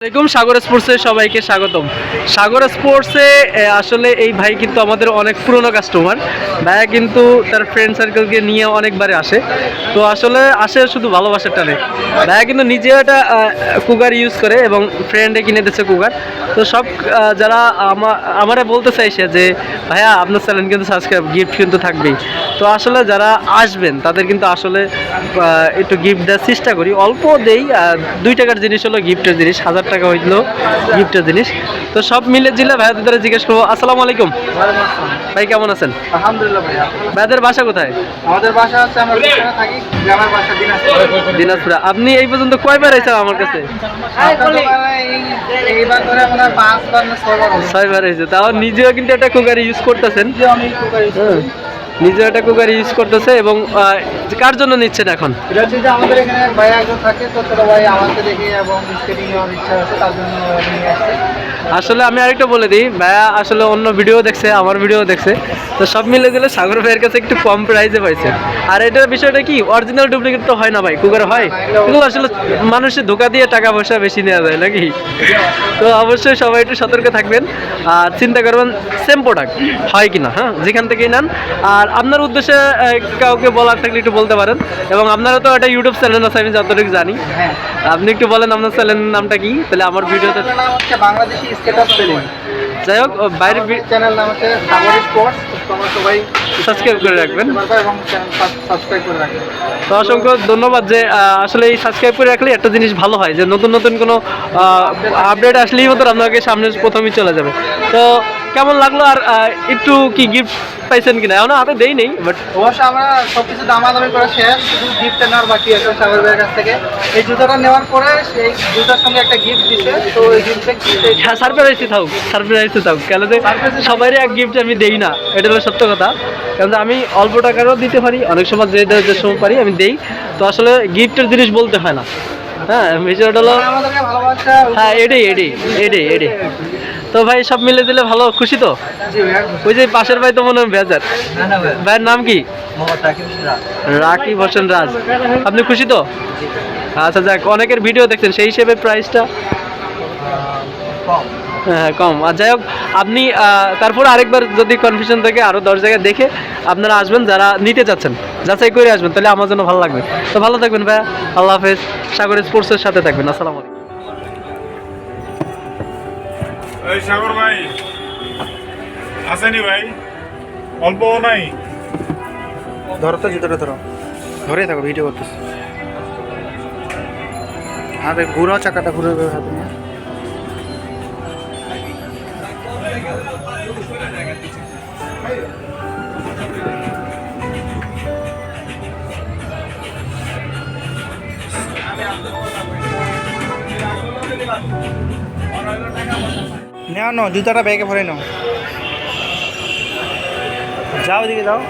আসসালামাইকুম সাগর স্পোর্টসে সবাইকে স্বাগতম। সাগর স্পোর্টসে আসলে এই ভাই কিন্তু আমাদের অনেক পুরনো কাস্টমার ভাইয়া কিন্তু তার ফ্রেন্ড সার্কেলকে নিয়ে অনেকবারে আসে। তো আসলে আসে শুধু ভালোবাসার টানে ভাইয়া কিন্তু নিজেও একটা কুকার ইউজ করে এবং ফ্রেন্ডে কিনে দিচ্ছে কুকার তো সব যারা আমা- আমারে বলতে চাইছে যে, ভাইয়া, আপনার চ্যানেল কিন্তু সাবস্ক্রাইব গিফট কিন্তু থাকবেই। তো আসলে যারা আসবেন, তাদের কিন্তু আসলে একটু গিফট দেওয়ার চেষ্টা করি। অল্প দেই দুই টাকার জিনিস হলো গিফটের জিনিস। হাজার টাকা হইল গিফটের জিনিস। তো সব মিলে জিলে ভাইয়াদের দ্বারা জিজ্ঞেস করব আসসালামু আলাইকুম। ভাই কেমন আছেন? আলহামদুলিল্লাহ ভাইয়া। ভাইয়াদের বাসা কোথায়? আমাদের বাসা আছে আমরা যেখানে থাকি গ্রামের বাসা দিনাজপুর। দিনাজপুরে। আপনি এই পর্যন্ত কয়বার এসেছেন আমার কাছে? এই- এইবার ধরে আপনার পাঁচ বার না ছয় বার হলো। ছয়বার এসেছে তাও নিজেও কিন্তু একটা কুকার ইউজ করতেছেন। নিজেও একটা কুকার ইউজ করতেছে এবং কার জন্য নিচ্ছেন এখন? আমাদের এখানে ভাই একজন থাকে, তো ভাই আমাকে দেখে এবং ইচ্ছা আছে, তার জন্য আসলে আমি আরেকটা বলে দিই ভাইয়া আসলে অন্য ভিডিও দেখছে আমার ভিডিও দেখছে। তো সব মিলে গেলে সাগর ভাইয়ের কাছে একটু কম প্রাইসে পাইছে আর এটার বিষয়টা কি অরিজিনাল ডুপ্লিকেট তো হয় না ভাই কুকার হয়? এগুলো আসলে মানুষের ধোকা দিয়ে টাকা পয়সা বেশি নেওয়া যায় নাকি? তো অবশ্যই সবাই একটু সতর্ক থাকবেন। আর চিন্তা করবেন সেম প্রোডাক্ট হয় কিনা হ্যাঁ? যেখান থেকেই নেন। আর আপনার উদ্দেশ্যে কাউকে বলার থাকলে একটু বলতে পারেন। এবং আপনারা তো একটা ইউটিউব চ্যানেল আছে আমি যতটুকু জানি। আপনি একটু বলেন আপনার চ্যানেলের নামটা কি? তাহলে আমার ভিডিওতে বাংলাদেশি সেলিং যাই হোক বাইরে চ্যানেল নাম হচ্ছে সাগর স্পোর্টস তোমরা সবাই সাবস্ক্রাইব করে রাখবেন। এবং সাবস্ক্রাইব করে রাখবেন। তো অসংখ্য ধন্যবাদ যে আসলে এই সাবস্ক্রাইব করে রাখলে একটা জিনিস ভালো হয় যে নতুন নতুন কোনো আপডেট আসলেই মতো আপনাকে সামনে প্রথমেই চলে যাবে। তো কেমন লাগল আর একটু কি গিফট পাইছেন কিনা? এখনও হাতে দেই নেই বাট অবশ্য আমরা সব কিছু দামাদামি করে শেষ। শুধু গিফট নেওয়ার বাকি আছে সাগর ভাইয়ের কাছ থেকে। এই জুতাটা নেওয়ার পরে সেই জুতার সঙ্গে একটা গিফট দিছে। তো এই গিফটে হ্যাঁ সারপ্রাইজে থাক সারপ্রাইজে থাক কেন যে সবারই এক গিফট আমি দেই না এটা হলো সত্য কথা। কারণ আমি অল্প টাকারও দিতে পারি অনেক সময় যে যে সময় পারি আমি দেই। তো আসলে গিফটের জিনিস বলতে হয় না। হ্যাঁ বিষয়টা হলো আমাদেরকে ভালোবাসা হ্যাঁ এটাই এটাই এটাই এটাই। তো ভাই সব মিলে দিলে ভালো খুশি তো? ওই যে পাশের ভাই তো মনে হয় বেজার ভাইয়ের নাম কি? রাকিব হোসেন রাজ। আপনি খুশি তো? আচ্ছা যাক অনেকের ভিডিও দেখছেন সেই হিসেবে প্রাইসটা? কম। হ্যাঁ কম। আর যাই হোক আপনি আহ, তারপর আরেকবার যদি কনফিউশন থেকে আরও দশ জায়গায় দেখে আপনারা আসবেন যারা নিতে চাচ্ছেন যাচাই করে আসবেন তাহলে আমার জন্য ভালো লাগবে। তো ভালো থাকবেন ভাইয়া। আল্লাহ হাফেজ। সাগর স্পোর্টসের সাথে থাকবেন। আসসালামু আলাইকুম। এই সাগর ভাই, আসেনি ভাই? অল্প নাই? ধরো তো জুতোটা ধরো। ধরে থাকো, ভিডিও করতেছি। হাতে ঘুরো চাকাটা ঘুরে হাতে নিয়ে নাও নাও জুতাটা ব্যাগে ভরে নাও। যাও এদিকে যাও।